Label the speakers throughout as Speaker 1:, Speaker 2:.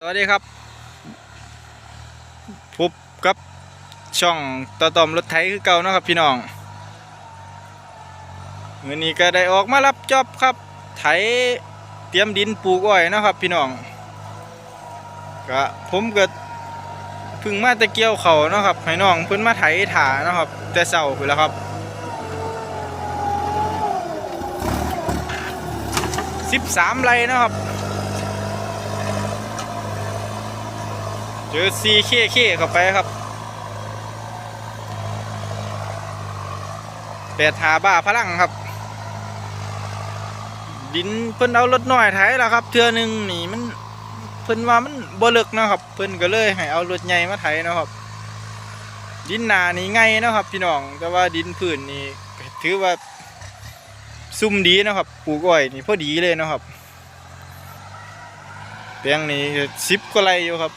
Speaker 1: สวัสดีครับพบกับช่องต่อตอมรถไถคือเก่านะครับพี่น้องวันนี้ก็ได้ออกมารับจอบครับ ไถเตรียมดินปลูกอ้อยนะครับพี่น้องก็ผมก็พึ่งมาตะเกียวเขานะครับให้น้องเพิ่นมาไถถานะครับ แต่เช้าไปแล้วครับสิบสามไรนะครับ เจอซีเคเคเข้าไปครับแปดหาบ้าพลังครับ ดินเพิ่นเอารถน้อยไถแล้วครับ เทือหนึ่งนี่มันเพิ่นว่ามันบ่เลิกนะครับ เพิ่นก็เลยให้เอารถใหญ่มาไถนะครับ ดินนานี่ไงนะครับ พี่น้องแต่ว่าดินพื้นนี่ถือว่าซุ่มดีนะครับปลูกอ้อยนี่พอดีเลยนะครับแปลงนี้สิบกว่าไรอยู่ครับ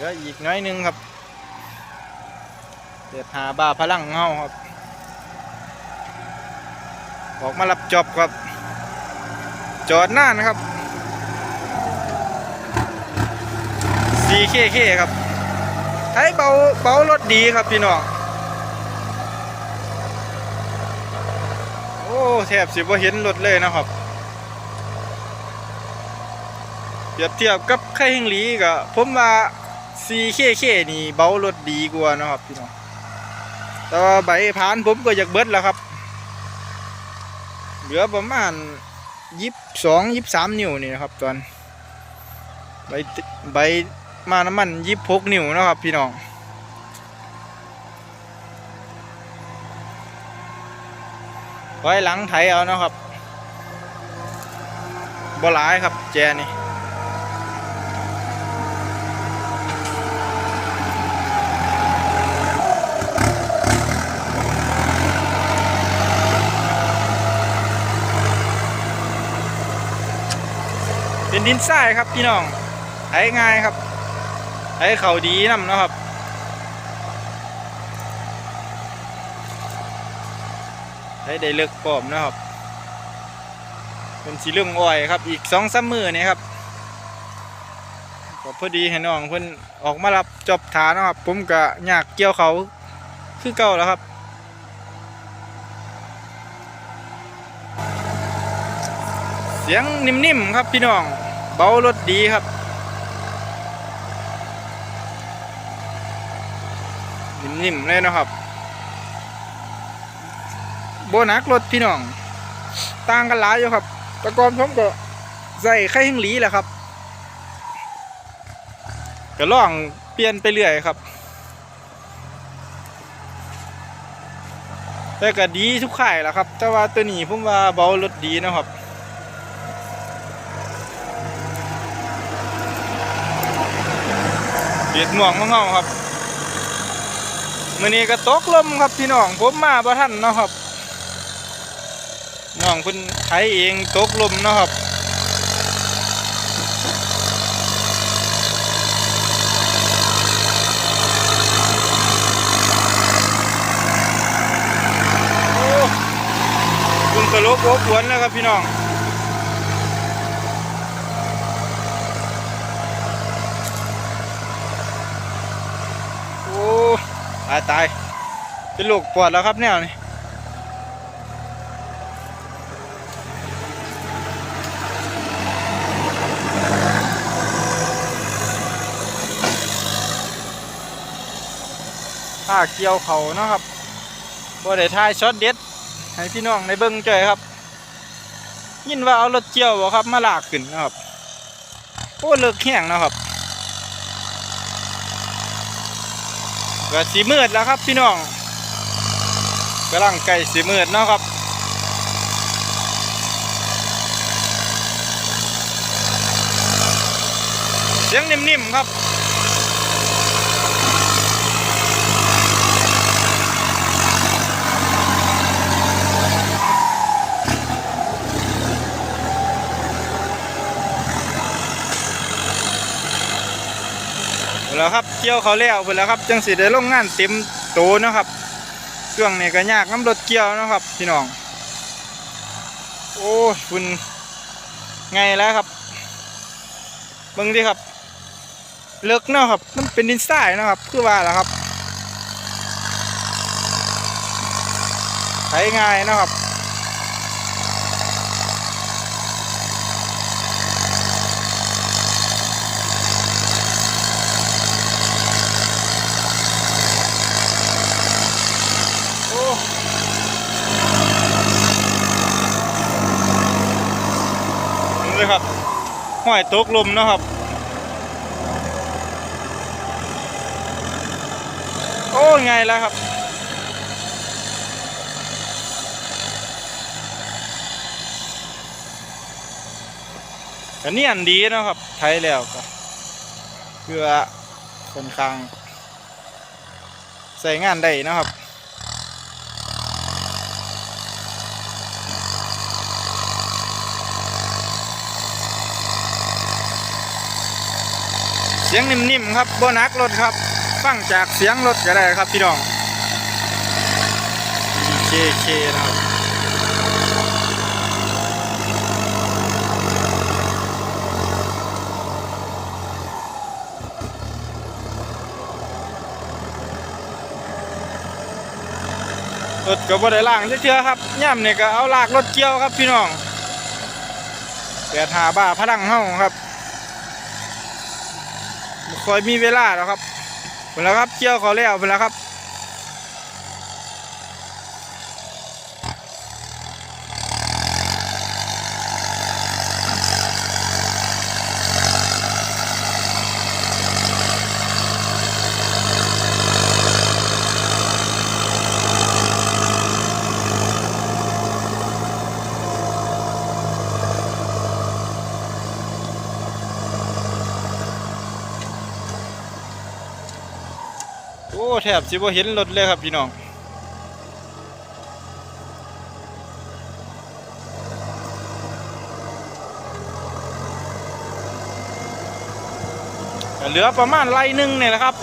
Speaker 1: ลืออีกน้อยนึงครับเดี๋ยวหาบาพลังเงาครับ ออกมารับจอบครับ จอดหน้านะครับ 4KK ครับใช้เบาเบารถดีครับพี่น้องโอ้แทบสิบ่เห็นรถเลยนะครับเปรียบเทียบกับไข่หิงหลีก็ผมว่า 4KK นี่เบารถดีกว่านะครับพี่น้องแต่ว่าใบผ่านผมก็อยากเบิดแล้วครับ เหลือประมาณยี่สองยี่สามนิ้วนี่นะครับตอนใบใบมาน้ำมันยี่หกนิ้วนะครับพี่น้องไว้หลังไถเอานะครับบ่หลายครับแจนี่ เป็นดินทรายครับพี่น้องไถง่ายครับไถเขาดีนำเนาะครับไถได้เลิกปอมนะครับเป็นสีเหลืองอ่อยครับอีกสองสามมือนี่ครับก็พอดีให้น้องเพิ่นออกมารับจอบฐานนะครับ ผมก็อยากเกี่ยวเขาคือเก่าแล้วครับเสียงนิ่มๆครับพี่น้อง เบารถดีครับนิ่มๆเลยนะครับโบนักรถพี่น้อง ต่างกันหลายอยู่ครับต่ก่อนผมก็ใส่ไข่หิงหลีแหละครับก็ล่องเปลี่ยนไปเรื่อยครับ แต่ก็ดีทุกข่ายแหละครับ แต่ว่าตัวนี้ผมว่าเบารถดีนะครับ เบียดหม่วงของเฮาครับมื้อนี้ก็ตกลมครับพี่น้องผมมาบ่ทันเนาะครับน้องเพิ่นไถเองตกลมเนาะครับโอ้คุณตลบอบอวนแล้วครับพี่น้อง โอ้ ตายตายเป็นโรคปอดแล้วครับแนวนี้ถ้าเกี่ยวเขานะครับบ่ได้ทายช็อตเด็ด ให้พี่น้องในเบิ้งเจอครับ ยินว่าเอารถเกี่ยวบ่ครับ มาลากขึ้นนะครับ โอ้เลิกแห้งนะครับ ก็สีมืดแล้วครับพี่น้องกำลังไก่สีมืดเนาะครับเสียงนิ่มๆครับ เกี่ยวเขาแล้วไปแล้วครับ จังสิได้ลงงานเต็มโตนะครับช่วงนี้ก็ยากน้ำรถเกี่ยวนะครับ พี่น้อง โอ้ยคุณไงแล้วครับเบิ่งดิครับ เลิกเนาะครับ มันเป็นดินทรายนะครับ คือว่าแล้วครับใช้ง่ายนะครับ เลยครับห้อยตกลมนะครับโอ้ไงแล้วครับก็เนียนดีนะครับไทยแล้วก็เพื่อค่อนข้างใส่งานได้นะครับ สียงนิ่มๆครับโบนักรถครับ ฟังจากเสียงรถก็ได้ครับพี่น้อง KK นะครับรถก็บ่ได้ล่างเชื่อครับย่ำเนี่ยก็เอาลากรถเกี่ยวครับพี่น้องแปดหาบ้าพลังเฮาครับ คอยมีเวลาแล้วครับเพิ่นแล้วครับเกี่ยวเขาแล้วเพิ่นแล้วครับ แทบสิบ่เห็นรถเลยครับพี่น้องเหลือประมาณไล่หนึ่งเนี่ยแหละครับ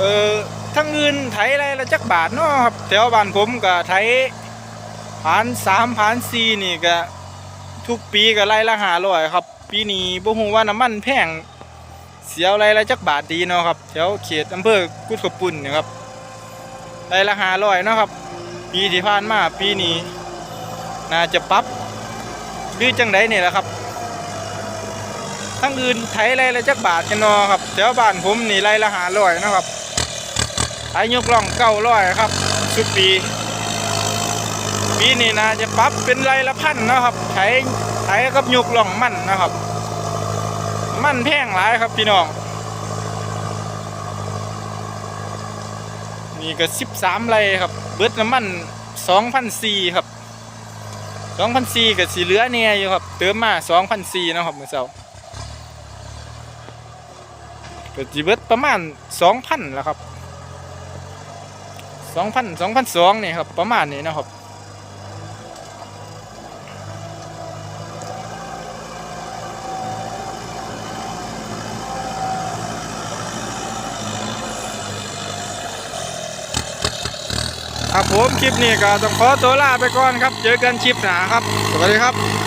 Speaker 1: เออทั้งอื่นไถอะไรละจักบาทเนาะครับแถวบ้านผมก็ไถผ่านสามผ่านสี่นี่ก็ทุกปีก็ไล่ละหาร้อยครับ ปีนี้บ่ฮู้ว่าน้ำมันแพงเสียวไรละจักบาทดีเนาะครับแถวเขตอำเภอกุดขปุ่นนี่ครับไล่ละหาร้อยเนาะครับ ปีที่ผ่านมาปีนี้น่าจะปรับหรือจังไดนี่ยแหละครับทั้งอื่นไถไรละจักบาทกันเนาะครับแถวบ้านผมนี่ไรละหาร้อยนะครับ ไถยกล่องเก้าร้อยครับชุดปี ปีนี้นะจะปรับเป็นไรละพันนะครับไถไถกับยกล่องมันนะครับ มันแพงหลายครับพี่น้อง นี่ก็สิบสามไรครับ เบิดน้ำมันสองพันสี่ครับสองพันสี่กับสีเหลือเนี่ยอยู่ครับ เติมมาสองพันสี่นะครับเมื่อเช้าก็จีเบิดประมาณสองพันแล้วครับ สองพันสองพันสองนี่ครับ ประมาณนี้นะครับครับผมคลิปนี้ก็ต้องขอตัวลาไปก่อนครับ เจอกันคลิปหน้าครับ สวัสดีครับ